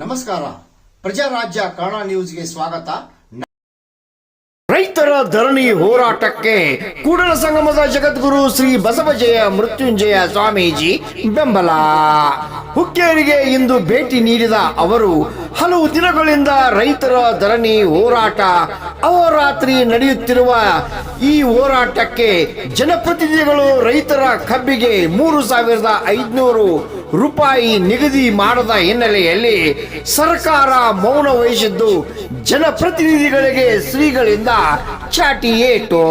ನಮಸ್ಕಾರ. ಪ್ರಜಾರಾಜ್ಯ ಕನ್ನಡ ನ್ಯೂಸ್ಗೆ ಸ್ವಾಗತ. ರೈತರ ಧರಣಿ ಹೋರಾಟಕ್ಕೆ ಕೂಡಲ ಸಂಗಮದ ಜಗದ್ಗುರು ಶ್ರೀ ಬಸವಜಯ ಮೃತ್ಯುಂಜಯ ಸ್ವಾಮೀಜಿ ಬೆಂಬಲ. ಹುಕ್ಕೇರಿಗೆ ಇಂದು ಭೇಟಿ ನೀಡಿದ ಅವರು, ಹಲವು ದಿನಗಳಿಂದ ರೈತರ ಧರಣಿ ಹೋರಾಟ ಅಹೋರಾತ್ರಿ ನಡೆಯುತ್ತಿರುವ ಈ ಹೋರಾಟಕ್ಕೆ ಜನಪ್ರತಿನಿಧಿಗಳು ರೈತರ ಕಬ್ಬಿಗೆ ಮೂರು ಸಾವಿರದ ಐದುನೂರು ರೂಪಾಯಿ ನಿಗದಿ ಮಾಡದ ಹಿನ್ನೆಲೆಯಲ್ಲಿ ಸರ್ಕಾರ ಮೌನ ವಹಿಸಿದ್ದು ಜನಪ್ರತಿನಿಧಿಗಳಿಗೆ ಶ್ರೀಗಳಿಂದ ಚಾಟಿ ಏಟು.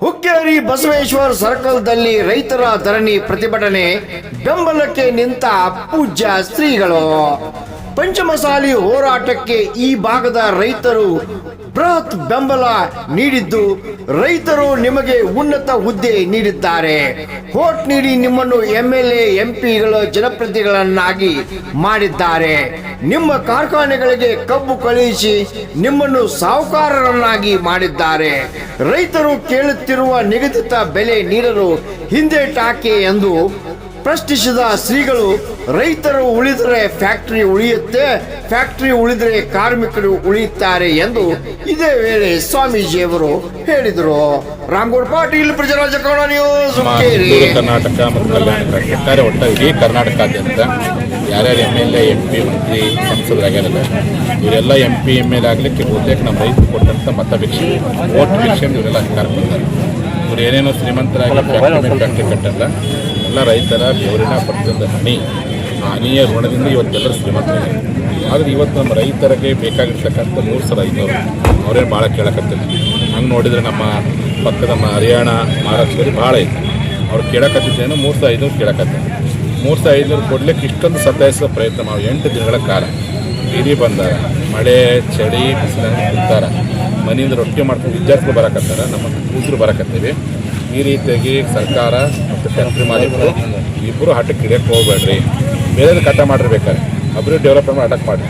ಹುಕ್ಕೇರಿ ಬಸವೇಶ್ವರ ಸರ್ಕಲ್ದಲ್ಲಿ ರೈತರ ಧರಣಿ ಪ್ರತಿಭಟನೆ, ಬೆಂಬಲಕ್ಕೆ ನಿಂತ ಪೂಜ್ಯ ಶ್ರೀಗಳು ಪಂಚಮಸಾಲಿ ಹೋರಾಟಕ್ಕೆ ಈ ಭಾಗದ ರೈತರು ಬೃಹತ್ ಬೆಂಬಲ ನೀಡಿದ್ದು ರೈತರು ನಿಮಗೆ ಉನ್ನತ ಹುದ್ದೆ ನೀಡಿದ್ದಾರೆ. ಕೋಟ್ ನೀಡಿ ನಿಮ್ಮನ್ನು ಎಂ ಎಲ್ ಎ ಎಂಪಿಗಳ ಜನಪ್ರತಿನಿಧಿಗಳನ್ನಾಗಿ ಮಾಡಿದ್ದಾರೆ. ನಿಮ್ಮ ಕಾರ್ಖಾನೆಗಳಿಗೆ ಕಬ್ಬು ಕಳುಹಿಸಿ ನಿಮ್ಮನ್ನು ಸಾಹುಕಾರರನ್ನಾಗಿ ಮಾಡಿದ್ದಾರೆ. ರೈತರು ಕೇಳುತ್ತಿರುವ ನಿಗದಿತ ಬೆಲೆ ನೀಡಲು ಹಿಂದೇಟಾಕೆ ಎಂದು ಪ್ರಶ್ನಿಸಿದ ಶ್ರೀಗಳು ರೈತರು ಉಳಿದರೆ ಫ್ಯಾಕ್ಟರಿ ಉಳಿಯುತ್ತೆ ಫ್ಯಾಕ್ಟರಿ ಉಳಿದರೆ ಕಾರ್ಮಿಕರು ಉಳಿಯುತ್ತಾರೆ ಎಂದು ಇದೇ ವೇಳೆ ಸ್ವಾಮೀಜಿಯವರು ಹೇಳಿದರು. ರಾಮಗೌಡ ಪಾಟೀಲ್ ಪ್ರಜರಾಜ ಕನ್ನಡ ನ್ಯೂಸ್ ಕರ್ನಾಟಕ ಮತ್ತು ಕಲ್ಯಾಣ ಕರ್ನಾಟಕ ಒಟ್ಟಾರೆ ಇಡೀ ಕರ್ನಾಟಕಾದ್ಯಂತ ಯಾರ್ಯಾರು M L A M P ಮಂತ್ರಿ ಸಂಸದರಾಗ್ಯಾರಲ್ಲ ಇವರೆಲ್ಲ ಎಂ ಪಿ ಎಂ ಎಲ್ ಆಗಲಿಕ್ಕೆ ಬಹುತೇಕ ನಮ್ಮ ರೈತರು ಕೊಟ್ಟಂಥ ಮತ ಭಿಕ್ಷೆ ಓಟ್ ಭಿಕ್ಷೆ ಇವರೆಲ್ಲ ಅಧಿಕಾರ ಕೊಡ್ತಾರೆ. ಇವ್ರು ಏನೇನೋ ಶ್ರೀಮಂತರಾಗಿ ಫ್ಯಾಕ್ಟ್ರಿ ಮೇಲೆ ಫ್ಯಾಕ್ಟ್ರಿ ಕಟ್ಟಲ್ಲ ಎಲ್ಲ ರೈತರ ಬೆವರಿನ ಪ್ರತಿಯೊಂದು ಹನಿ ಹನಿಯ ಋಣದಿಂದ ಇವತ್ತೆಲ್ಲರೂ ಶ್ರೀಮಂತರಿಗೆ ಆದರೆ ಇವತ್ತು ನಮ್ಮ ರೈತರಿಗೆ ಬೇಕಾಗಿರ್ತಕ್ಕಂಥ ಮೂರು ಸಾವಿರ ಐನೂರು. ಅವರೇನು ಭಾಳ ಕೇಳಕತ್ತಿಲ್ಲ. ಹಂಗೆ ನೋಡಿದರೆ ನಮ್ಮ ಪಕ್ಕದ ನಮ್ಮ ಹರಿಯಾಣ ಮಹಾರಾಷ್ಟ್ರದಲ್ಲಿ ಭಾಳ ಐತೆ. ಅವ್ರು ಕೇಳಕತ್ತಿದ್ದೇನು ಮೂರು ಸಾವಿರ ಐನೂರು ಕೇಳಕತ್ತೆ. ಮೂರು ಸಾವಿರ ಐನೂರು ಕೊಡ್ಲಿಕ್ಕೆ ಇಷ್ಟೊಂದು ಸತಾಯಿಸೋ ಪ್ರಯತ್ನ ನಾವು ಎಂಟು ದಿನಗಳ ಕಾಲ ಬೀದಿ ಬಂದಾಗ ಮಳೆ, ಚಳಿ ಬಿಸಿಲಂಗೆ ಬಿಡ್ತಾರೆ ಮನೆಯಿಂದ ರೊಟ್ಟಿ ಮಾಡ್ಕೊಂಡು ವಿದ್ಯಾರ್ಥಿಗಳು ಬರಕತ್ತಾರ, ನಮ್ಮ ಕೂತರು ಬರಕತ್ತೀವಿ. ಈ ರೀತಿಯಾಗಿ ಸರ್ಕಾರ ಫ್ಯಾಕ್ಟ್ರಿ ಮಾಲೀಕರು ಇಬ್ಬರು ಹಟಕ್ಕೆ ಹಿಡಿಯಕ್ಕೆ ಹೋಗ್ಬೇಡ್ರಿ. ಬೇರೆ ಕಟ್ಟ ಮಾಡಿರ್ಬೇಕಾದ್ರೆ ಅಭಿವೃದ್ಧಿ ಡೆವಲಪ್ಮೆಂಟ್ ಅಟಕ್ ಮಾಡಿ.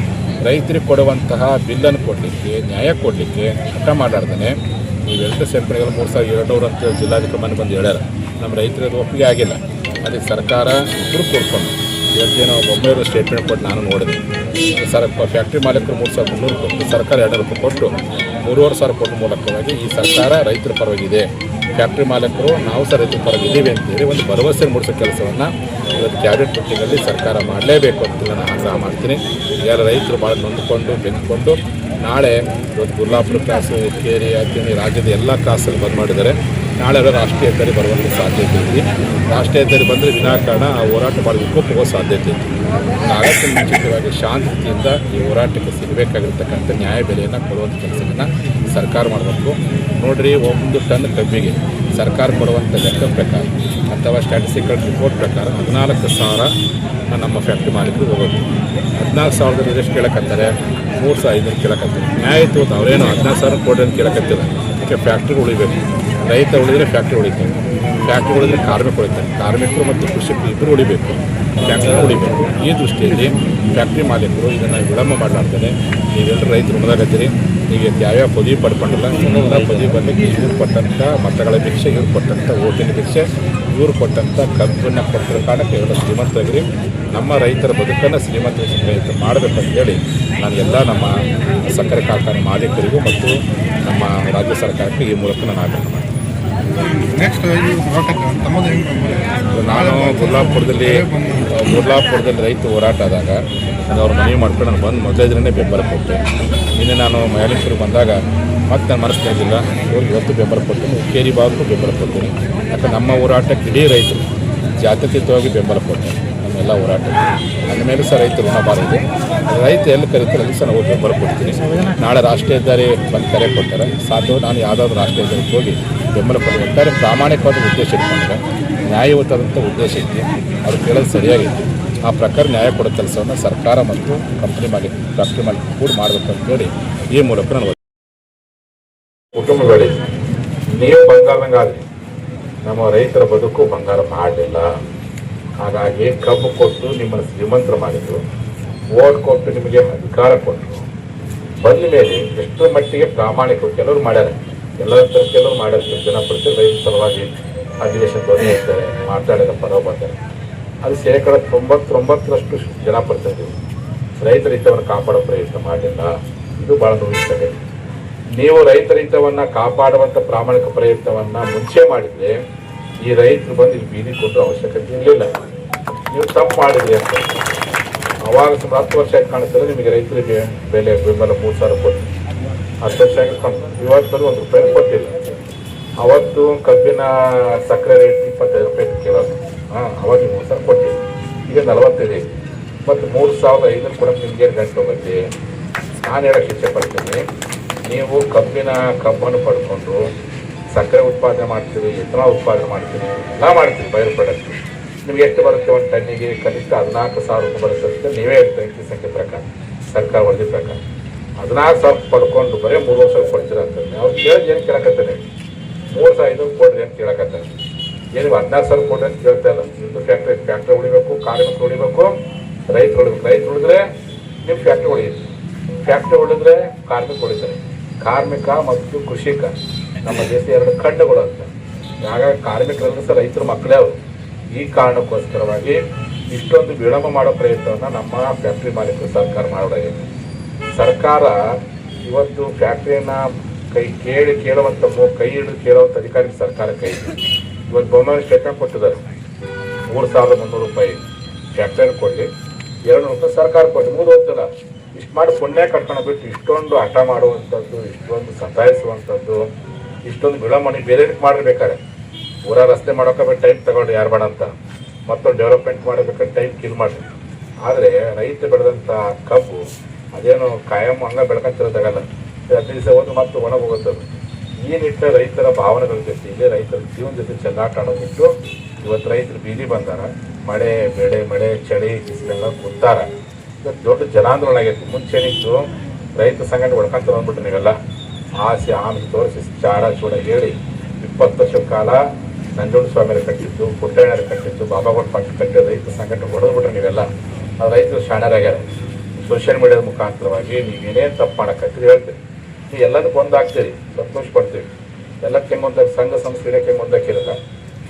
ರೈತರಿಗೆ ಕೊಡುವಂತಹ ಬಿಲ್ಲನ್ನು ಕೊಡಲಿಕ್ಕೆ, ನ್ಯಾಯ ಕೊಡಲಿಕ್ಕೆ ಹಠ ಮಾಡಾರ್ದೇ ಇವೆರಡು ಸೇರ್ಪಡೆಗಳು, ಮೂರು ಸಾವಿರದ ಎರಡುನೂರು ಅಂತ ಜಿಲ್ಲಾಧಿಕಾರಿ ಬಂದು ಹೇಳ್ಯಾರ. ನಮ್ಮ ರೈತರದ್ದು ಒಪ್ಪಿಗೆ ಆಗಿಲ್ಲ. ಅದಕ್ಕೆ ಸರ್ಕಾರ ಇಬ್ಬರು ಕೊಡ್ಕೊಂಡು ಇವತ್ತೇನೋ ಒಬ್ಬರು ಸ್ಟೇಟ್ಮೆಂಟ್ ಕೊಟ್ಟು ನಾನು ನೋಡಿದೆ. ಸರ್ ಫ್ಯಾಕ್ಟ್ರಿ ಮಾಲೀಕರು ಮೂರು ಸಾವಿರದ ಮುನ್ನೂರು ಕೊಟ್ಟು, ಸರ್ಕಾರ ಎರಡು ರೂಪಾಯಿ ಕೊಟ್ಟು, ಮೂರುವರೆ ಸಾವಿರ ಕೊಟ್ಟು ಮೂಲಕವಾಗಿ ಈ ಸರ್ಕಾರ ರೈತರ ಪರವಾಗಿದೆ. ಫ್ಯಾಕ್ಟ್ರಿ ಮಾಲಕರು ನಾವು ಸಹ ರೈತರ ಅಂತ ಅಂತೇಳಿ ಒಂದು ಭರವಸೆ ಮೂಡಿಸೋ ಕೆಲಸವನ್ನು ಇವತ್ತು ಕ್ಯಾಬಿನೆಟ್ ಮೀಟಿಂಗಲ್ಲಿ ಸರ್ಕಾರ ಮಾಡಲೇಬೇಕು ಅಂತ ನಾನು ಆಗ್ರಹ ಮಾಡ್ತೀನಿ. ಎಲ್ಲ ರೈತರು ಭಾಳ ನೊಂದ್ಕೊಂಡು, ಬೆಂದ್ಕೊಂಡು, ನಾಳೆ ಇವತ್ತು ಗುರ್ಲಾಪುರ ಕ್ರಾಸು, ಹುಕ್ಕೇರಿ ಅತ್ತಿನಿ ರಾಜ್ಯದ ಎಲ್ಲ ಕ್ರಾಸಲ್ಲಿ ಬಂದ್ ಮಾಡಿದ್ದಾರೆ. ನಾಳೆ ಅವರ ರಾಷ್ಟ್ರೀಯ ಹೆದ್ದಾರಿ ಬರುವಂಥ ಸಾಧ್ಯತೆ ಇದೆ. ರಾಷ್ಟ್ರೀಯ ಹೆದ್ದಾರಿ ಬಂದರೆ ವಿನಾಕಾರಣ ಆ ಹೋರಾಟ ವಿಕೋಪ ಹೋಗೋ ಸಾಧ್ಯತೆ ಇದೆ. ನಾಳೆ ಮುಂಚಿತವಾಗಿ ಶಾಂತಿಯಿಂದ ಈ ಹೋರಾಟಕ್ಕೆ ಸಿಗಬೇಕಾಗಿರ್ತಕ್ಕಂಥ ನ್ಯಾಯ ಬೆಲೆಯನ್ನು ಕೊಡುವಂಥ ಕೆಲಸವನ್ನು ಸರ್ಕಾರ ಮಾಡಬೇಕು. ನೋಡ್ರಿ, ಒಂದು ಟನ್ ಕಬ್ಬಿಗೆ ಸರ್ಕಾರ ಕೊಡುವಂಥ ಲೆಕ್ಕ ಪ್ರಕಾರ ಅಥವಾ ಸ್ಟ್ಯಾಟಿಸ್ಟಿಕಲ್ ರಿಪೋರ್ಟ್ ಪ್ರಕಾರ ಹದಿನಾಲ್ಕು ಸಾವಿರ ನಮ್ಮ ಫ್ಯಾಕ್ಟ್ರಿ ಮಾಲೀಕರು ಹೋಗೋದು. ಹದಿನಾಲ್ಕು ಸಾವಿರದಲ್ಲಿ ಎಷ್ಟು ಕೇಳಕತ್ತಾರೆ, ಮೂರು ಸಾವಿರ ಐನೂರು ಕೇಳಕತ್ತಾರೆ. ನ್ಯಾಯ ಅಂತ ಅವರೇನು ಹದಿನಾಲ್ಕು ಸಾವಿರ ಕೊಡ್ರಿ ಅಂತ ಕೇಳಕತ್ತಿಲ್ಲ ಯಾಕೆ ಫ್ಯಾಕ್ಟ್ರಿ ಉಳಿಬೇಕು. ರೈತ ಉಳಿದ್ರೆ ಫ್ಯಾಕ್ಟ್ರಿ ಉಳಿತಾರೆ. ಫ್ಯಾಕ್ಟ್ರಿ ಉಳಿದ್ರೆ ಕಾರ್ಮಿಕ ಉಳಿತಾರೆ. ಕಾರ್ಮಿಕರು ಮತ್ತು ಕೃಷಿಕರು ಇಬ್ಬರು ಉಳಿಬೇಕು. ಫ್ಯಾಕ್ಟ್ರಿ ಉಳಿಬೇಕು. ಈ ದೃಷ್ಟಿಯಲ್ಲಿ ಫ್ಯಾಕ್ಟ್ರಿ ಮಾಲೀಕರು ಇದನ್ನು ವಿಳಂಬ ಮಾಡಲಾಗ್ತದೆ ನೀವೆಲ್ಲರೂ ರೈತರು ಉಣದಾಗತ್ತೀರಿ ಈಗ ಯಾವ್ಯಾವ ಪದವಿ ಪಡ್ಕೊಂಡಿಲ್ಲ ಎಲ್ಲ ಪದವಿ ಬರಲಿಕ್ಕೆ ಇವ್ರು ಕೊಟ್ಟಂಥ ಮತಗಳ ಭಿಕ್ಷೆ ಇವ್ರು ಕೊಟ್ಟಂಥ ಓಟಿನ ಭಿಕ್ಷೆ ಇವ್ರು ಕೊಟ್ಟಂಥ ಕಬ್ಬನ್ನು ಕೊಟ್ಟಿರೋ ಕಾರಣಕ್ಕೆ ಇವರ ಶ್ರೀಮಂತರಾಗಿರಿ. ನಮ್ಮ ರೈತರ ಬದುಕನ್ನು ಶ್ರೀಮಂತ ಪ್ರಯತ್ನ ಮಾಡಬೇಕಂತ ಹೇಳಿ ನಾನು ಎಲ್ಲ ನಮ್ಮ ಸಕ್ಕರೆ ಕಾರ್ಖಾನೆ ಮಾಲೀಕರಿಗೂ ಮತ್ತು ನಮ್ಮ ರಾಜ್ಯ ಸರ್ಕಾರಕ್ಕೆ ಈ ಮೂಲಕ ನಾನು ಆಗ್ರಹ ಮಾಡ್ತೀನಿ. ನಾನು ಗುರ್ಲಾಪುರದಲ್ಲಿ ಗುರ್ಲಾಪುರದಲ್ಲಿ ರೈತ ಹೋರಾಟ ಆದಾಗ ನಾನು ಅವ್ರ ಮನವಿ ಮಾಡ್ಕೊಂಡು ನಾನು ಬಂದು ಮೊದಲೇ ದಿನನೇ ಬೆಂಬಲ ಕೊಟ್ಟೆ. ನಿನ್ನೆ ನಾನು ಮಯಾಲೇಶ್ವರಿಗೆ ಬಂದಾಗ ಮತ್ತೆ ನಾನು ಮನಸ್ಸು ತೆಗೆದಿಲ್ಲ ಅವ್ರಿಗೆ ಇವತ್ತು ಬೆಂಬಲ ಕೊಡ್ತೀನಿ, ಕೇರಿ ಭಾಗಕ್ಕೂ ಬೆಂಬಲ ಕೊಡ್ತೀನಿ. ಯಾಕಂದ್ರೆ ನಮ್ಮ ಹೋರಾಟಕ್ಕೆ ಇಡೀ ರೈತರು ಜಾತ್ಯತೀತವಾಗಿ ಬೆಂಬಲ ಕೊಡ್ತೀನಿ ನಮ್ಮೆಲ್ಲ ಹೋರಾಟ ನನ್ನ ಮೇಲೆ ಸಹ ರೈತರು ಋಣಬಾರದು ರೈತ ಎಲ್ಲಿ ಕರೀತಾರೆ ಅಲ್ಲಿ ಸಹ ನಾವು ಬೆಂಬಲ ಕೊಡ್ತೀನಿ ನಾಳೆ ರಾಷ್ಟ್ರೀಯ ಹೆದ್ದಾರಿ ಬಂದು ಕರೆ ಕೊಡ್ತಾರೆ. ಸಾಧ್ಯ ನಾನು ಯಾವುದಾದ್ರು ರಾಷ್ಟ್ರೀಯ ಹೆದ್ದಾರಿಗೆ ಹೋಗಿ ಬೆಂಬಲ ಕೊಡ್ತಾರೆ ಪ್ರಾಮಾಣಿಕವಾದ ಉದ್ದೇಶ ಇಟ್ಕೊಂಡ್ರೆ ನ್ಯಾಯಯುತವಾದಂಥ ಉದ್ದೇಶ ಐತಿ ಅವ್ರು ಕೇಳೋದು ಸರಿಯಾಗೈತಿ ಆ ಪ್ರಕಾರ ನ್ಯಾಯ ಕೊಡೋ ಕೆಲಸವನ್ನು ಸರ್ಕಾರ ಮತ್ತು ಕಂಪ್ನಿ ಮಾಲೀಕ ಫ್ಯಾಕ್ಟ್ರಿ ಮಾಲೀಕ ಕೂಡ ಮಾಡಬೇಕು ಅಂತೇಳಿ ಈ ಮೂಲಕ ನಾನು ಕುಟುಂಬಗಳಿಗೆ ನೀವು ಬಂಗಾರದಂಗಾದ್ರಿ ನಮ್ಮ ರೈತರ ಬದುಕು ಬಂಗಾರ ಮಾಡಲಿಲ್ಲ ಹಾಗಾಗಿ ಕಬ್ಬು ಕೊಟ್ಟು ನಿಮ್ಮನ್ನು ಶ್ರೀಮಂತ್ರ ಮಾಡಿದ್ರು. ಓಟ್ ಕೊಟ್ಟು ನಿಮಗೆ ಅಧಿಕಾರ ಕೊಟ್ಟರು ಬಂದ ಮೇಲೆ ಎಷ್ಟರ ಮಟ್ಟಿಗೆ ಪ್ರಾಮಾಣಿಕರು ಕೆಲವರು ಮಾಡ್ಯಾರ. ಎಲ್ಲರ ಥರ ಕೆಲವರು ಮಾಡ್ಯಾರ. ಜನಪ್ರತಿ ರೈತರ ಸಲುವಾಗಿ ಅಧಿವೇಶನ ಇರ್ತಾರೆ, ಮಾತಾಡಿದ ಪರ ಬರ್ತಾರೆ ಅದು ಶೇಕಡ ತೊಂಬತ್ತೊಂಬತ್ತರಷ್ಟು ಜನಪ್ರತಿನಿಧಿಗಳು ರೈತರ ಹಿತವನ್ನು ಕಾಪಾಡೋ ಪ್ರಯತ್ನ ಮಾಡಲಿಲ್ಲ. ಇದು ಬಹಳ ನೋವಿಸ್ತದೆ. ನೀವು ರೈತರ ಹಿತವನ್ನು ಕಾಪಾಡುವಂತ ಪ್ರಾಮಾಣಿಕ ಪ್ರಯತ್ನವನ್ನ ಮುಂಚೆ ಮಾಡಿದ್ರೆ ಈ ರೈತರು ಬಂದು ಇಲ್ಲಿ ಬೀದಿ ಕೊಟ್ಟರು ಅವಶ್ಯಕತೆ ಇರಲಿಲ್ಲ. ನೀವು ತಪ್ಪು ಮಾಡಿದ್ರಿ ಅಂತ. ಅವಾಗ ಸುಮಾರು ಹತ್ತು ವರ್ಷ ಆಗಿ ಕಾಣಿಸ್ತದೆ ನಿಮಗೆ ರೈತರಿಗೆ ಬೆಲೆ ಬೆಂಬಲ ಮೂರು ಸಾವಿರ ಕೊಟ್ಟು. ಹತ್ತು ವರ್ಷ ಆಗಿ ಇವತ್ತು ಒಂದು ರೂಪಾಯಿ ಕೊಟ್ಟಿಲ್ಲ. ಅವತ್ತು ಕಬ್ಬಿನ ಸಕ್ಕರೆ ರೇಟ್ ಇಪ್ಪತ್ತೈದು ರೂಪಾಯಿ ಕೇಳೋದು ಹಾಂ, ಅವಾಗ ನೀವು ಮೂರು ಸಾವಿರ ಕೊಟ್ಟಿಲ್ಲ ಈಗ ನಲವತ್ತೈದು. ಮತ್ತು ಮೂರು ಸಾವಿರದ ಐನೂರು ಕೊಡೋಕೆ ನಿಮ್ಗೆ ಗಂಟೆ ಹೋಗುತ್ತೆ. ನಾನು ಹೇಳಕ್ಕೆ ಇಷ್ಟಪಡ್ತೀನಿ. ನೀವು ಕಬ್ಬಿನ ಕಬ್ಬನ್ನು ಪಡ್ಕೊಂಡು ಸಕ್ಕರೆ ಉತ್ಪಾದನೆ ಮಾಡ್ತೀವಿ ಎತ್ತನ ಉತ್ಪಾದನೆ ಮಾಡ್ತೀವಿ ಎಲ್ಲ ಮಾಡ್ತೀವಿ ಬಯಲು ಪ್ರಾಡಕ್ಟ್ ನಿಮ್ಗೆ ಎಷ್ಟು ಬರುತ್ತೆ ಒಂದು ಟನ್ನಿಗೆ? ಕನಿಷ್ಠ ಹದಿನಾಲ್ಕು ಸಾವಿರ ರೂಪಾಯಿ ಬರುತ್ತೆ ಅಂತ ನೀವೇ ಹೇಳ್ತೀರಿ ಅಂಕಿ ಸಂಖ್ಯೆ ಪ್ರಕಾರ, ಸರ್ಕಾರ ವರದಿ ಪ್ರಕಾರ. ಹದಿನಾಲ್ಕು ಸಾವಿರ ಪಡ್ಕೊಂಡು ಬರೀ ಮೂರು ವರ್ಷ ಕೊಡ್ತೀರ ಅಂತ. ಅವ್ರು ಕೇಳಿದ್ ಏನು ಕೇಳಕತ್ತಾರೆ ಮೂರು ಸಾವಿರ ಐನೂರು ಕೊಡ್ರಿ ಅಂತ ಕೇಳಕತ್ತಾನೆ ಏನು ಹದಿನಾರು ಸಾವಿರ ಕೊಡ್ರಿ ಅಂತ ಕೇಳ್ತಾ ಇಲ್ಲ. ನಿಮ್ದು ಫ್ಯಾಕ್ಟ್ರಿ ಫ್ಯಾಕ್ಟ್ರಿ ಉಳಿಬೇಕು ಕಾರ್ಮಿಕರು ಉಳಿಬೇಕು. ರೈತರು ಉಳಿಬೇಕು. ರೈತರು ಉಳಿದ್ರೆ ನಿಮ್ಮ ಫ್ಯಾಕ್ಟ್ರಿ ಉಳಿಯುತ್ತೆ. ಫ್ಯಾಕ್ಟ್ರಿ ಉಳಿದ್ರೆ ಕಾರ್ಮಿಕ ಉಳಿತಾರೆ. ಕಾರ್ಮಿಕ ಮತ್ತು ಕೃಷಿಕ. ನಮ್ಮ ದೇಶ ಎರಡು ಖಂಡಗಳು ಅಂತ. ಹಾಗಾಗಿ ಕಾರ್ಮಿಕರಲ್ಲ ಸಹ ರೈತರ ಮಕ್ಕಳೇ ಅವರು. ಈ ಕಾರಣಕ್ಕೋಸ್ಕರವಾಗಿ ಇಷ್ಟೊಂದು ವಿಳಂಬ ಮಾಡೋ ಪ್ರಯತ್ನವನ್ನು ನಮ್ಮ ಫ್ಯಾಕ್ಟ್ರಿ ಮಾಲೀಕರು ಸರ್ಕಾರ ಮಾಡೋದಾಗಿದೆ ಸರ್ಕಾರ ಇವತ್ತು ಫ್ಯಾಕ್ಟ್ರಿಯನ್ನ ಕೈ ಕೇಳಿ ಕೇಳುವಂತ ಮು- ಕೈ ಹಿಡಿದು ಕೇಳುವಂಥ ಅಧಿಕಾರಿ ಸರ್ಕಾರ ಕೈ. ಇವತ್ತು ಬಹುಮಾನ ಶೇಖ ಕೊಟ್ಟಿದ್ದಾರೆ. ಮೂರು ಸಾವಿರದ ಮುನ್ನೂರು ರೂಪಾಯಿ ಟ್ಯಾಕ್ಟರ್ ಕೊಡಲಿ ಎರಡು ರೂಪಾಯಿ ಸರ್ಕಾರ ಕೊಡಲಿ ಮೂರು ಹೋಗ್ತಲ್ಲ ಇಷ್ಟು ಮಾಡಿ ಪುಣ್ಯ ಕಟ್ಕೊಂಡು ಬಿಟ್ಟು ಇಷ್ಟೊಂದು ಹಠ ಮಾಡುವಂಥದ್ದು, ಇಷ್ಟೊಂದು ಸತಾಯಿಸುವಂಥದ್ದು, ಇಷ್ಟೊಂದು ವಿಳಂಬನೆ ಬೇರೆ ಮಾಡಿರ್ಬೇಕಾರೆ ಊರ ರಸ್ತೆ ಮಾಡೋಕೆ ಟೈಮ್ ತಗೊಂಡು ಯಾರು ಬೇಡ ಅಂತ. ಮತ್ತೊಂದು ಡೆವಲಪ್ಮೆಂಟ್ ಮಾಡಬೇಕಾದ್ರೆ ಟೈಮ್ ಕಿಲ್ ಮಾಡಿ ಆದರೆ ರೈತ ಬೆಳೆದಂಥ ಕಬ್ಬು ಅದೇನು ಕಾಯಂ ಹಂಗ ಬೆಳ್ಕೊಂತಿರೋದಾಗಲ್ಲ ಹತ್ತು ದಿವಸ ಹೋದ್ರೆ ಮತ್ತೆ ಒಣಗಿ ಹೋಗುತ್ತದೆ ಈ ರೈತರ ಭಾವನೆಗಳ ಜೊತೆಗೆ ರೈತರ ಜೀವನ ಜೊತೆ ಚೆಲ್ಲಾಟ ಆಡೋದಿಟ್ಟು ಇವತ್ತು ರೈತರು ಬೀದಿ ಬಂದಾರ, ಮಳೆ, ಬೆಳೆ, ಮಳೆ, ಚಳಿ, ಬಿಸಿಲೆಲ್ಲ ಕೂತಾರ ಇವತ್ತು ದೊಡ್ಡ ಜನಾಂದೋಲನ ಆಗೈತಿ. ಮುಂಚೆ ನಿಂತು ರೈತ ಸಂಘಟನೆ ಒಡ್ಕೊಂತ ಬಂದ್ಬಿಟ್ಟು ನೀವೆಲ್ಲ. ಆಸೆ ಆಮೇಲೆ ತೋರಿಸಿ ಚಾಡ ಚೂಡ ಹೇಳಿ. ಇಪ್ಪತ್ತು ವರ್ಷದ ಕಾಲ ನಂಜುಂಡ ಸ್ವಾಮಿಯರ ಕಟ್ಟಿತ್ತು ಪುಟ್ಟಣ್ಣರ ಕಟ್ಟಿದ್ದು ಬಾಬಾಗೌಡ ಪಾಟೀಲ್ ಕಟ್ಟಿದ್ದು ರೈತ ಸಂಘಟನೆ ಹೊಡೆದ್ಬಿಟ್ರೆ ನೀವೆಲ್ಲ. ಆ ರೈತರು ಶಾಣರಾಗ್ಯಾರ. ಸೋಷಿಯಲ್ ಮೀಡಿಯಾದ ಮುಖಾಂತರವಾಗಿ ನೀವೇನೇ ತಪ್ಪು ಮಾಡೋಕ್ಕಂತ ಹೇಳ್ತೀರಿ. ನೀವು ಎಲ್ಲದಕ್ಕೂ ಒಂದಾಗ್ತೀರಿ ಸಂತೋಷ ಪಡ್ತೀವಿ ಎಲ್ಲಕ್ಕೆ ಮುಂದಾಗಿ ಸಂಘ ಸಂಸ್ಥೆಗೆ ಮುಂದಾಕಿರಲ್ಲ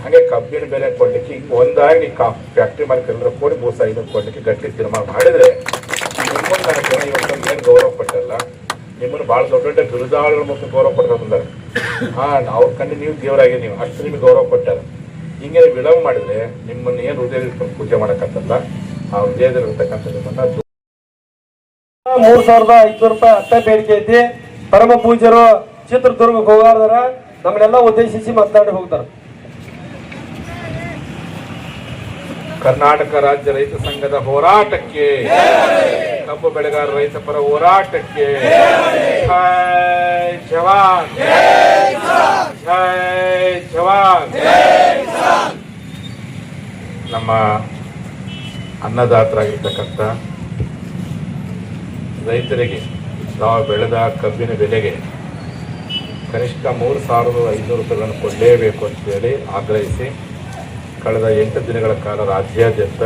ಹಾಗೆ ಕಬ್ಬಿನ ಬೆಲೆ ಕೊಡ್ಲಿಕ್ಕೆ ಒಂದಾಗಿ ಕಾ ಫ್ಯಾಕ್ಟ್ರಿ ಮಾಲೀಕ ಎಲ್ಲರೂ ಕೂಡಿ ಮೂರು ಸಾವಿರ ಕೊಡ್ಲಿಕ್ಕೆ ಗಟ್ಟಿ ತೀರ್ಮಾನ ಮಾಡಿದ್ರೆ ನಿಮ್ಮನ್ನು ಏನು ಗೌರವ ಪಟ್ಟಲ್ಲ. ನಿಮ್ಮನ್ನು ಭಾಳ ದೊಡ್ಡ ದೊಡ್ಡ ಬಿರುದಾಳುಗಳ ಮತ್ತು ಗೌರವ ಪಡ್ತಾ ಬಂದಾರೆ ಹಾ, ಅವ್ರ ಕಣ್ಣು ನೀವು ದೇವರಾಗಿ ನೀವು. ಅಷ್ಟು ನಿಮಗೆ ಗೌರವ ಪಟ್ಟಾರ. ಹಿಂಗೆ ವಿಳಂಬ ಮಾಡಿದ್ರೆ ನಿಮ್ಮನ್ನ ಏನು ಹೃದಯ ಇಟ್ಕೊಂಡು ಪೂಜೆ ಮಾಡೋಕ್ಕಂತಲ್ಲ ಆ ಹೃದಯದಲ್ಲಿರ್ತಕ್ಕಂಥ ನಿಮ್ಮನ್ನ ಮೂರು ಸಾವಿರದ ಐದು ರೂಪಾಯಿ ಅಟ್ಟ ಬೇಡಿಕೆ ಐತಿ. ಪರಮ ಪೂಜ್ಯರು ಚಿತ್ರದುರ್ಗಕ್ಕೆ ಹೋಗಾರ್ದಾರ ನಮ್ಮನ್ನೆಲ್ಲ ಉದ್ದೇಶಿಸಿ ಮಾತನಾಡಿ ಹೋಗ್ತಾರೆ. ಕರ್ನಾಟಕ ರಾಜ್ಯ ರೈತ ಸಂಘದ ಹೋರಾಟಕ್ಕೆ, ಕಬ್ಬು ಬೆಳೆಗಾರ ರೈತ ಪರ ಹೋರಾಟಕ್ಕೆ ಜವಾನ್ ಜವಾನ್. ನಮ್ಮ ಅನ್ನದಾತರಾಗಿರ್ತಕ್ಕಂಥ ರೈತರಿಗೆ ತಾವು ಬೆಳೆದ ಕಬ್ಬಿನ ಬೆಲೆಗೆ ಕನಿಷ್ಠ ಮೂರು ಸಾವಿರದ ಐನೂರು ರೂಪಾಯಿಗಳನ್ನು ಕೊಡಲೇಬೇಕು ಅಂತೇಳಿ ಆಗ್ರಹಿಸಿ ಕಳೆದ ಎಂಟು ದಿನಗಳ ಕಾಲ ರಾಜ್ಯಾದ್ಯಂತ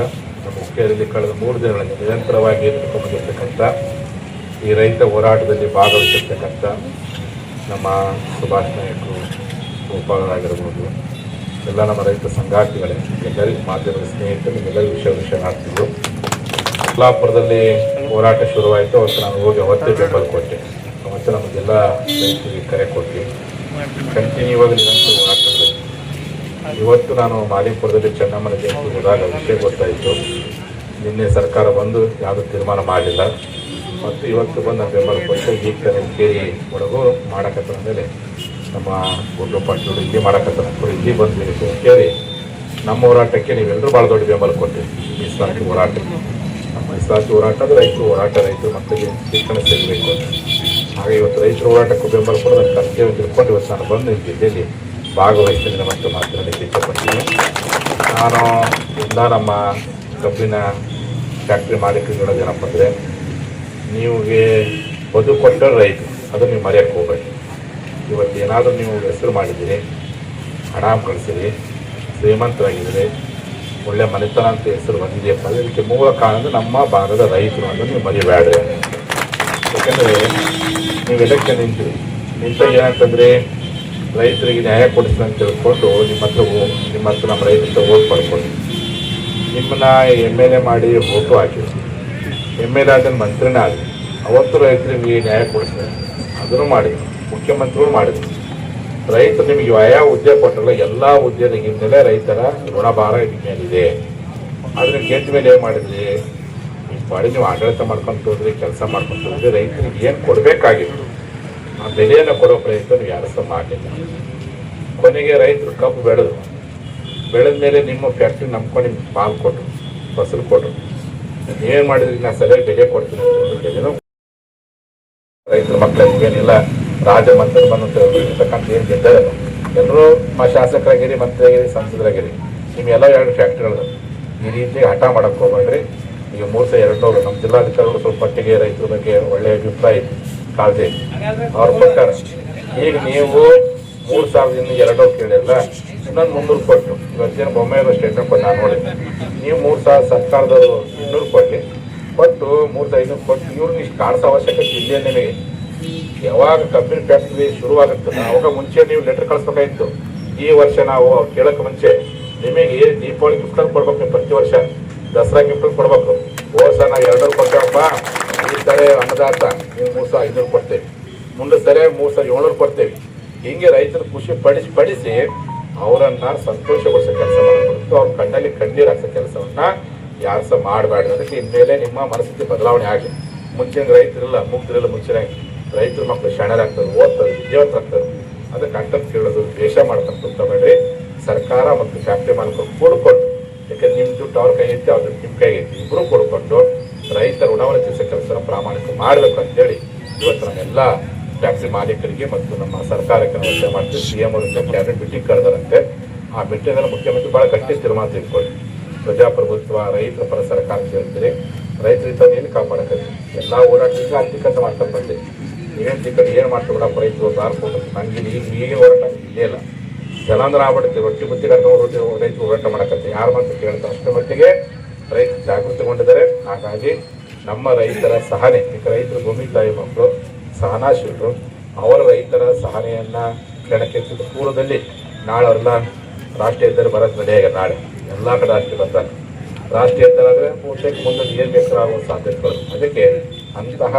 ಮುಖ್ಯದಲ್ಲಿ ಕಳೆದ ಮೂರು ದಿನಗಳಲ್ಲಿ ನಿರಂತರವಾಗಿ ಎದುರುಕೊಂಡಿರ್ತಕ್ಕಂಥ ಈ ರೈತ ಹೋರಾಟದಲ್ಲಿ ಭಾಗವಹಿಸಿರ್ತಕ್ಕಂಥ ನಮ್ಮ ಸುಭಾಷ್ ನಾಯಕರು ಗೋಪಾಲರಾಗಿರ್ಬೋದು ಎಲ್ಲ ನಮ್ಮ ರೈತ ಸಂಘಾತಿಗಳೇ ಎಲ್ಲರಿಗೂ ಮಾಧ್ಯಮದ ಸ್ನೇಹಿತರು, ನಿಮ್ಮೆಲ್ಲರಿಗೂ ವಿಷಯ ವಿಷಯ ಮಾಡ್ತಿದ್ರು ಕೊಲ್ಲಾಪುರದಲ್ಲಿ ಹೋರಾಟ ಶುರುವಾಯಿತು, ಅವತ್ತು ನಾನು ಹೋಗಿ ಅವತ್ತೇ ಬೆಂಬಲ ಕೊಟ್ಟೆ. ಅವತ್ತು ನಮಗೆಲ್ಲ ರೈತರಿಗೆ ಕರೆ ಕೊಟ್ಟು ಕಂಟಿನ್ಯೂ ಆಗಿ ನಿರಂತರ ಹೋರಾಟ ಇವತ್ತು ನಾನು ಮಾಲಿಪುರದಲ್ಲಿ ಚೆನ್ನಮ್ಮನ ಜಯಂತಿ ಹೋದಾಗ ವಿಷಯ ಗೊತ್ತಾಯಿತು. ನಿನ್ನೆ ಸರ್ಕಾರ ಬಂದು ಯಾವುದೂ ತೀರ್ಮಾನ ಮಾಡಲಿಲ್ಲ. ಮತ್ತು ಇವತ್ತು ಬಂದು ನಾನು ಬೆಂಬಲ ಕೊಟ್ಟು ಈ ಕಡೆ ಕೇಳಿ ಒಳಗೂ ಮಾಡಕತ್ತ ಮೇಲೆ ನಮ್ಮ ಗುಡ್ಡು ಪಾಟೀಲ್ ಇಲ್ಲಿ ಮಾಡಕತ್ತಿ ಇಲ್ಲಿ ಬಂದು ಕೇಳಿ, ನಮ್ಮ ಹೋರಾಟಕ್ಕೆ ನೀವೆಲ್ಲರೂ ಭಾಳ ದೊಡ್ಡ ಬೆಂಬಲ ಕೊಟ್ಟಿರಿ ಈ ಹೋರಾಟ ನಮ್ಮ ಮೀಸಲಾತಿ ಹೋರಾಟ ರೈತರು ಹೋರಾಟ ರೈತರು ಮಕ್ಕಳಿಗೆ ಶಿಕ್ಷಣ ಸಿಗಬೇಕು. ಹಾಗೆ ಇವತ್ತು ರೈತರ ಹೋರಾಟಕ್ಕೂ ಬೆಂಬಲ ಕೊಡೋದು ನನ್ನ ಕರ್ತವ್ಯ ತಿಳ್ಕೊಂಡು ಇವತ್ತು ನಾನು ಬಂದು ಈ ಜಿಲ್ಲೆಯಲ್ಲಿ ಭಾಗವಹಿಸ್ತೀನಿ ಮತ್ತು ಮಾತನಾಡಲಿಕ್ಕೆ ಇಷ್ಟಪಡ್ತೀನಿ ನಾನು ಎಲ್ಲ ನಮ್ಮ ಕಬ್ಬಿನ ಫ್ಯಾಕ್ಟ್ರಿ ಮಾಲೀಕರಿಗೆ ಹೇಳೋದೇನಪ್ಪ ಅಂದರೆ ನೀವುಗೆ ಬದುಕೊಟ್ಟರೆ ಕೊಟ್ಟ ರೈತ ಅದು ನೀವು ಮರೆಯಕ್ಕೆ ಹೋಗಬೇಡಿ. ಇವತ್ತು ಏನಾದರೂ ನೀವು ಹೆಸರು ಮಾಡಿದ್ದೀರಿ, ಹಣ ಕಳಿಸಿರಿ, ಶ್ರೀಮಂತರಾಗಿದ್ದೀರಿ ಒಳ್ಳೆ ಮನೆತನ ಅಂತ ಹೆಸರು ಬಂದಿದೆಯಪ್ಪ ಇದಕ್ಕೆ ಮೂಲ ಕಾರಣ ನಮ್ಮ ಭಾಗದ ರೈತರು ಅಂತ ನೀವು ಮರಿಬೇಡ್ರಿ ಯಾಕಂದರೆ ನೀವು ಎಲೆಕ್ಷನ್ ನಿಂತಿರಿ ನಿಂತ ಏನಂತಂದರೆ ರೈತರಿಗೆ ನ್ಯಾಯ ಕೊಡಿಸಿ ಅಂತ ತಿಳ್ಕೊಂಡು ನಿಮ್ಮ ಹತ್ರ ನಿಮ್ಮ ಹತ್ರ ನಮ್ಮ ರೈತರ ಓಟ್ ಪಡ್ಕೊಂಡು ನಿಮ್ಮನ್ನ ಎಂ ಎಲ್ ಎ ಮಾಡಿ ಓಟು ಹಾಕಿ. ಎಂ ಎಲ್ ಎ ಆದ ಮಂತ್ರಿನೇ ಆಗಲಿ. ಅವತ್ತು ರೈತರಿಗೆ ನ್ಯಾಯ ಕೊಡಿಸ್ತಾರೆ ಅದನ್ನು ಮಾಡಿ. ಮುಖ್ಯಮಂತ್ರಿಗಳು ಮಾಡಿದ್ರು. ರೈತರು ನಿಮಗೆ ಯಾವ ಹುದ್ದೆ ಕೊಟ್ಟರಲ್ಲ ಎಲ್ಲ ಹಿನ್ನೆಲೆ ರೈತರ ಋಣಭಾರ ನಿಮ್ಮ ಮೇಲಿದೆ ಆದರೆ ಗೆದ್ದ ಮೇಲೆ ಏನು ಮಾಡಿದ್ರಿ? ಈ ಪಾಡಿ ನೀವು ಆಡಳಿತ ಮಾಡ್ಕೊಂತ ಹೋದ್ರಿ, ಕೆಲಸ ಮಾಡ್ಕೊಂತ ಹೋದ್ರಿ ರೈತರಿಗೆ ಏನು ಕೊಡಬೇಕಾಗಿತ್ತು? ಆ ಬೆಲೆಯನ್ನು ಕೊಡೋ ಪ್ರಯತ್ನ ನೀವು ಯಾರು ಸಹ ಮಾಡಲಿಲ್ಲ. ಕೊನೆಗೆ ರೈತರು ಕಬ್ಬು ಬೆಳೆದ್ರು. ಬೆಳೆದ ಮೇಲೆ ನಿಮ್ಮ ಫ್ಯಾಕ್ಟ್ರಿ ನಂಬ್ಕೊಂಡು ನಿಮ್ಗೆ ಪಾಲ್ ಕೊಟ್ಟರು ಫಸಲು ಕೊಟ್ಟರು ಏನು ಮಾಡಿದ್ರಿ? ನಾ ಸರಿಯಾಗಿ ಬೆಲೆ ಕೊಡ್ತೀನಿ ರೈತರ ಮಕ್ಕಳಿಗೆ ಏನಿಲ್ಲ ರಾಜ ಮಂತ್ರಿ ಬಂದಂತಕ್ಕಂಥ ಏನು ಗೆದ್ದರೆ ಎಲ್ಲರೂ ಮಾ ಶಾಸಕರಾಗಿರಿ, ಮಂತ್ರಿಯಾಗಿರಿ, ಸಂಸದರಾಗಿರಿ. ನಿಮ್ಮೆಲ್ಲ ಎರಡು ಫ್ಯಾಕ್ಟ್ರಿಗಳು. ಈ ರೀತಿ ಹಠ ಮಾಡಕ್ಕೆ ಹೋಗ್ಬೇಡ್ರಿ. ಈಗ ಮೂರು ಸಹ ಎರಡು ನೂರು ನಮ್ಮ ಜಿಲ್ಲಾಧಿಕಾರಿಗಳು ಸ್ವಲ್ಪ ಮಟ್ಟಿಗೆ ರೈತರ ಬಗ್ಗೆ ಒಳ್ಳೆಯ ಅಭಿಪ್ರಾಯ ಇತ್ತು ಕಾಳಜಿ ಅವ್ರ ಕೊಟ್ಟಾರ ಈಗ ನೀವು ಮೂರು ಸಾವಿರದಿಂದ ಎರಡು ಕೇಳಿಲ್ಲ, ಇನ್ನೊಂದು ಮುನ್ನೂರು ಕೊಟ್ಟು, ಇವತ್ತೇನು ಬೊಮ್ಮೆಯವರು ಸ್ಟೇಟ್ಮೆಂಟ್ ಕೊಟ್ಟು ನಾನು ನೋಡಿದ್ದೆ. ನೀವು ಮೂರು ಸಾವಿರ ಸರ್ಕಾರದವರು ಇನ್ನೂರು ಕೊಟ್ಟು ಕೊಟ್ಟು ಮೂರು ಸಾವಿರ ಐನೂರು ಕೊಟ್ಟು, ಇವ್ರನ್ನ ಇಷ್ಟು ಕಾಣಿಸೋ ಅವಶ್ಯಕತೆ ಇಲ್ಲೇ ನಿಮಗೆ. ಯಾವಾಗ ಕಬ್ಬಿನ ಫ್ಯಾಕ್ಟ್ರಿ ಶುರುವಾಗುತ್ತದೆ ಅವಾಗ ಮುಂಚೆ ನೀವು ಲೆಟರ್ ಕಳಿಸ್ಬೇಕಾಗಿತ್ತು. ಈ ವರ್ಷ ನಾವು ಕೇಳಕ್ಕೆ ಮುಂಚೆ ನಿಮಗೆ ದೀಪಾವಳಿ ಗಿಫ್ಟ್ ಕೊಡ್ಬೇಕು ನೀವು ಪ್ರತಿ ವರ್ಷ. ದಸರಾ ಗಿಫ್ಟ್ ಕೊಡ್ಬೇಕು. ವರ್ಷ ನಾವು ಎರಡೂರು ಕೊಡ್ತೇವಪ್ಪ. ಈ ಸರಿ ಅನ್ನದಾತ ನೀವು ಮೂರು ಸಾವಿರ ಐನೂರು ಕೊಡ್ತೇವೆ. ಮುಂದೆ ಸರಿ ಮೂರು ಸಾವಿರ ಏಳ್ನೂರು ಕೊಡ್ತೇವೆ. ಹಿಂಗೆ ರೈತರು ಖುಷಿ ಪಡಿಸಿ ಪಡಿಸಿ ಅವರನ್ನ ಸಂತೋಷಗೊಳಿಸೋ ಕೆಲಸ ಮಾಡಬೇಕು ಅವ್ರ ಕಣ್ಣಲ್ಲಿ ಕಣ್ಣೀರು ಹಾಕ್ಸೋ ಕೆಲಸವನ್ನ ಯಾರು ಸಹ ಮಾಡಬೇಡ್ರಿ. ಅದಕ್ಕೆ ಇನ್ಮೇಲೆ ನಿಮ್ಮ ಮನಸ್ಥಿತಿ ಬದಲಾವಣೆ ಆಗಲಿ. ಮುಂಚಿನ ರೈತರಿಲ್ಲ, ಮುಗ್ದಿರಲ್ಲ ಮುಂಚಿನ ರೈತರ ಮಕ್ಕಳು ಶಾಣರಾಗ್ತಾರೆ ಓದ್ತಾರೆ, ವಿದ್ಯಾವಂತರಾಗ್ತಾರೆ. ಅದಕ್ಕೆ ಅಂಟಪ್ ಕೇಳೋದು, ದ್ವೇಷ ಮಾಡ್ತಕ್ಕಂಥ ತಗೊಳ್ಳಿ ಸರ್ಕಾರ ಮತ್ತು ಫ್ಯಾಕ್ಟ್ರಿ ಮಾಲೀಕರು ಕೊಡ್ಕೊಂಡು, ಯಾಕಂದ್ರೆ ನಿಮ್ಮ ದುಡ್ಡು ಅವ್ರ ಕೈ ಐತಿ, ಅವ್ರ ನಿಮ್ಮ ಕೈ ಐತಿ. ಇಬ್ಬರು ಕೊಡ್ಕೊಂಡು ರೈತರ ಋಣವನ್ನು ತಿಳಿಸೋ ಕೆಲಸ ಪ್ರಾಮಾಣಿಕ ಮಾಡಬೇಕು ಅಂತೇಳಿ ಇವತ್ತು ನಮ್ಮೆಲ್ಲ ಟ್ಯಾಕ್ಸಿ ಮಾಲೀಕರಿಗೆ ಮತ್ತು ನಮ್ಮ ಸರ್ಕಾರಕ್ಕೆ ನಮಸ್ತೆ ಮಾಡ್ತೀವಿ. ಸಿ ಎಂ ಅವರಿಂದ ಕ್ಯಾಬಿನೆಟ್ ಮೀಟಿಂಗ್ ಕರೆದರಂತೆ. ಆ ಮೀಟಿಂಗಲ್ಲಿ ಮುಖ್ಯಮಂತ್ರಿ ಬಹಳ ಗಟ್ಟಿ ತೀರ್ಮಾನ ತೆಗೆದುಕೊಳ್ಳಿ. ಪ್ರಜಾಪ್ರಭುತ್ವ, ರೈತರ ಪರ ಸರ್ಕಾರ ಅಂತ ಹೇಳ್ತೀರಿ ರೈತರಿಂದ ಏನು ಕಾಪಾಡಕ್ಕೆ ಎಲ್ಲ ಹೋರಾಟದಿಂದ ಆರ್ಥಿಕತೆ ಮಾಡ್ತಾ ಬಂದೆ. ನೀವೇನು ತಿಕ್ಕಟ್ಟು ಏನು ಮಾಡ್ತೀವಿ ಬಿಡಪ್ಪ, ರೈತರು ಸಾರ್ಕೊಂಡು ನನಗೆ ಈಗ ಈಗ ಹೋರಾಟ ಇಲ್ಲೇ ಇಲ್ಲ. ಜನಾಂದ್ರ ಆಗ್ಬಿಡುತ್ತೆ ರೊಟ್ಟಿ ಬುತ್ತಿ ಕರ್ಕೊಂಡು ರೊಟ್ಟಿ ರೈತರು ಹೋರಾಟ ಮಾಡಕತ್ತೆ. ಯಾರು ಮಾತ್ರ ಕೇಳ್ತಾರೆ ಅಷ್ಟರ ಮಟ್ಟಿಗೆ ರೈತ ಜಾಗೃತಿಗೊಂಡಿದ್ದಾರೆ ಹಾಗಾಗಿ ನಮ್ಮ ರೈತರ ಸಹನೆ ರೈತರು ಭೂಮಿ ತಾಯಿ ಮಕ್ಕಳು ಸಹನಾಶೀಲರು ಅವರ ರೈತರ ಸಹನೆಯನ್ನ ಕೆಣಕ್ಕೆತ್ತಿದ ಪೂರ್ವದಲ್ಲಿ ನಾಳೆ ಅವರೆಲ್ಲ ರಾಷ್ಟ್ರೀಯ ಹೆದ್ದಾರಿ ಬರೋದು ನಡೆಯಾಗ ನಾಳೆ. ಎಲ್ಲ ಕಡೆ ರಾಷ್ಟ್ರೀಯ ಬರ್ತಾರೆ ರಾಷ್ಟ್ರೀಯ ಹೆದ್ದಾರಿ ಆದರೆ ಬಹುತೇಕ ಮುಂದೆ ಏನು ಬೇಕಾದ್ರೂ ಆಗುವ ಸಾಧ್ಯತೆಗಳು. ಅದಕ್ಕೆ ಅಂತಹ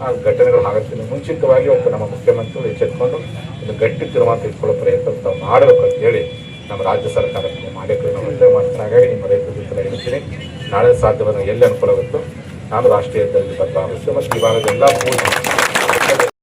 ಆ ಘಟನೆಗಳು ಆಗುತ್ತೆ ಮುಂಚಿತವಾಗಿ ಒಬ್ಬ ನಮ್ಮ ಮುಖ್ಯಮಂತ್ರಿಗಳು ಎಚ್ಚೆತ್ಕೊಂಡು ಒಂದು ಗಟ್ಟಿ ತೀರ್ಮಾನ ತೆಗೆದುಕೊಳ್ಳೋ ಪ್ರಯತ್ನ ತಾವು ಮಾಡಬೇಕು ಅಂತ ಹೇಳಿ ನಮ್ಮ ರಾಜ್ಯ ಸರ್ಕಾರಕ್ಕೆ ಮಾಡಿಕೊಂಡು ಒತ್ತಾಯ ಮಾಡ್ತಾರೆ. ಹಾಗಾಗಿ ನಿಮ್ಮ ರೈತರ ಜೊತೆ ಹೇಳ್ತೀನಿ ನಾಳೆ ಸಾಧ್ಯವಾದ ಎಲ್ಲಿ ಅನುಕೂಲ ಆಗುತ್ತೋ ನಾನು ರಾಷ್ಟ್ರೀಯ ಹೆದ್ದಾರಿ ಬರ್ತಾ ಆಗುತ್ತೆ ಮತ್ತು ಭಾಗದ ಎಲ್ಲ